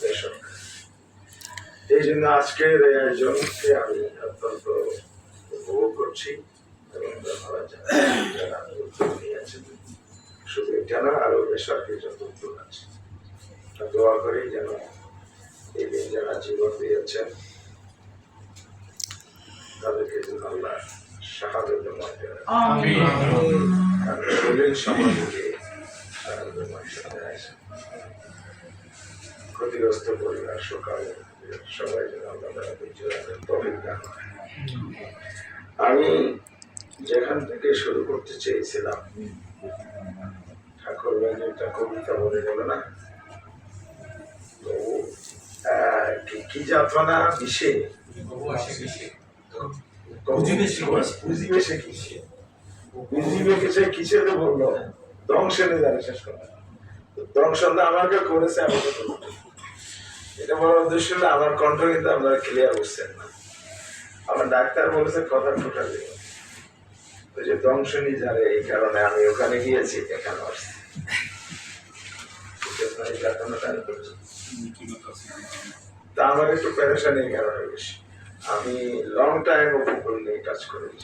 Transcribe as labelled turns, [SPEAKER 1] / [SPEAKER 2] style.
[SPEAKER 1] দেশক এই জন্য আজকের এই আয়োজনকে আমি অত্যন্ত উপভোগ করছি এবং ধন্যবাদ জানাই উদ্যোগ নিয়েছেন শুধু এটা না আরও বেসরকারি যত উদ্যোগ আছে দোয়া করি যেন এই দিন যারা জীবন দিয়েছেন তাদেরকে যেন আল্লাহ শাহাদত শরীর সমাজকে আসেন ক্ষতিগ্রস্ত পরিবার সকালে সবাই যেন আল্লাহ করেন। আমি যেখান থেকে শুরু করতে চেয়েছিলাম ঠাকুর একটা কবিতা বলে গেল না তো কি- যাত্রা বিষে
[SPEAKER 2] কিসে?
[SPEAKER 1] তো বলল দংশনে জানে শেষ কথা দংশনটা আমাকে করেছে আমি তো করব। এটা বলার উদ্দেশ্য হলো আমার কণ্ঠ কিন্তু আপনারা ক্লিয়ার বুঝছেন না। আমার ডাক্তার বলেছে, কথা টোটালি ওই যে দংশনই জানে এই কারণে আমি ওখানে গিয়েছি, এখানে আসছি। তা আমার একটু প্যারেশানি কারণে বেশি। আমি লং টাইম উপকূল নিয়ে কাজ করেছি।